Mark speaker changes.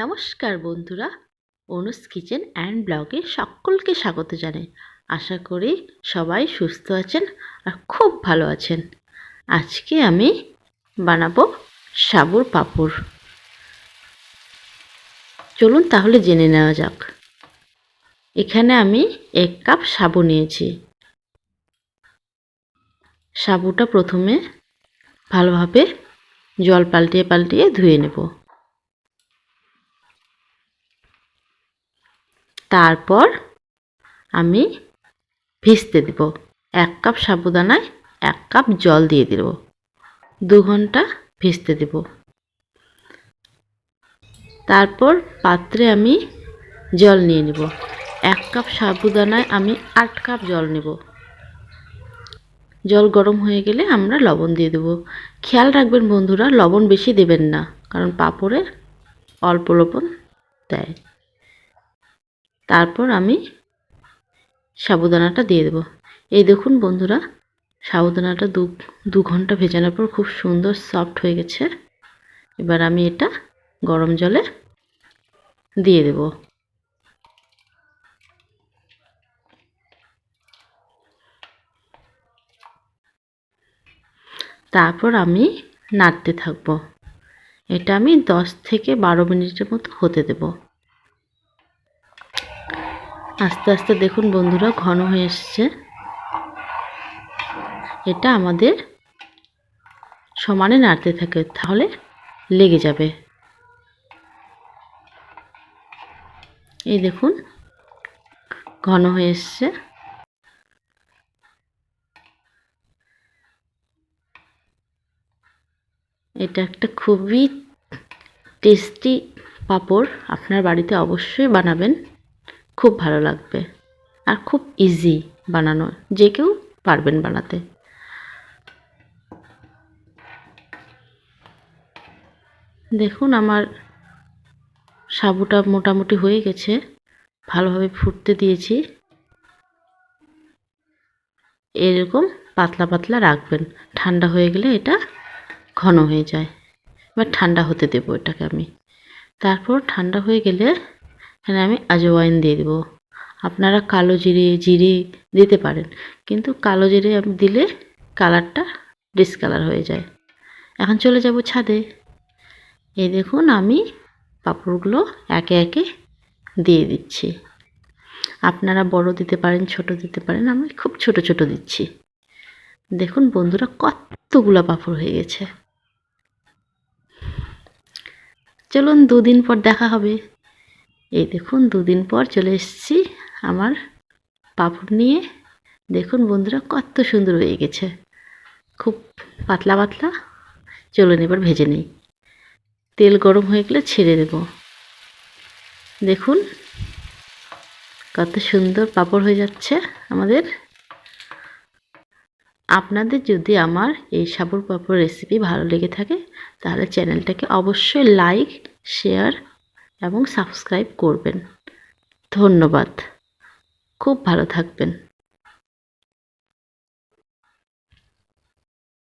Speaker 1: নমস্কার বন্ধুরা, অনুস kitchen and ব্লগে সকলকে স্বাগত জানাই। আশা করি সবাই সুস্থ আছেন আর খুব ভালো আছেন। আজকে আমি বানাবো সাবুর পাঁপড়। চলুন তাহলে জেনে নেওয়া যাক। এখানে আমি এক কাপ সাবু নিয়েছি। সাবুটা প্রথমে ভালোভাবে জল পাল্টিয়ে পাল্টিয়ে ধুয়ে নেব। তারপর আমি ভিজতে দেব। এক কাপ সাবুদানায় এক কাপ জল দিয়ে দেব। দু ঘণ্টা ভিজতে দেব। তারপর পাত্রে আমি জল নিয়ে নেব। এক কাপ সাবুদানায় আমি আট কাপ জল নেব। জল গরম হয়ে গেলে আমরা লবণ দিয়ে দেবো। খেয়াল রাখবেন বন্ধুরা, লবণ বেশি দেবেন না, কারণ পাঁপড়ে অল্প লবণ দেয়। তারপর আমি সাবুদানাটা দিয়ে দেবো। এই দেখুন বন্ধুরা, সাবুদানাটা দু দু ঘণ্টা ভেজানোর পর খুব সুন্দর সফট হয়ে গেছে। এবার আমি এটা গরম জলে দিয়ে দেব। তারপর আমি নাড়তে থাকব। এটা আমি দশ থেকে বারো মিনিটের মতো হতে দেবো। আস্তে আস্তে দেখুন বন্ধুরা, ঘন হয়ে এসছে। এটা আমাদের সমানে নাড়তে থাকে, তাহলে লেগে যাবে। এই দেখুন, ঘন হয়ে এসছে। এটা একটা খুবই টেস্টি পাঁপড়, আপনার বাড়িতে অবশ্যই বানাবেন। খুব ভালো লাগবে। আর খুব ইজি বানানো যে কেউ পারবেন বানাতে। দেখুন আমার সাবুটা মোটামুটি হয়ে গেছে। ভালোভাবে ফুটতে দিয়েছি। এরকম পাতলা পাতলা রাখবেন। ঠান্ডা হয়ে গেলে এটা ঘন হয়ে যায়। এবার ঠান্ডা হতে দেবো এটাকে আমি। তারপর ঠান্ডা হয়ে গেলে এখানে আমি আজওয়াইন দিয়ে দেবো। আপনারা কালো জিরে জিরে দিতে পারেন। কিন্তু কালো জিরে আমি দিলে কালারটা ডিসকালার হয়ে যায়। এখন চলে যাব ছাদে। এই দেখুন, আমি পাঁপড়গুলো একে একে দিয়ে দিচ্ছি। আপনারা বড় দিতে পারেন, ছোট দিতে পারেন, আমি খুব ছোট ছোট দিচ্ছি। দেখুন বন্ধুরা, কতগুলো পাঁপড় হয়ে গেছে। চলুন দুদিন পর দেখা হবে। এই দেখুন, দুদিন পর চলে এসেছি আমার পাঁপড় নিয়ে। দেখুন বন্ধুরা, কত সুন্দর হয়ে গেছে। খুব পাতলা পাতলা। চলুন এবার ভেজে নিই। তেল গরম হয়ে গেলে ছেড়ে দেব। দেখুন, কত সুন্দর পাঁপড় হয়ে যাচ্ছে আমাদের। আপনাদের যদি আমার এই সাবুর পাপড় রেসিপি ভালো লেগে থাকে, তাহলে চ্যানেলটাকে অবশ্যই লাইক শেয়ার এবং সাবস্ক্রাইব করবেন। ধন্যবাদ। খুব ভালো থাকবেন।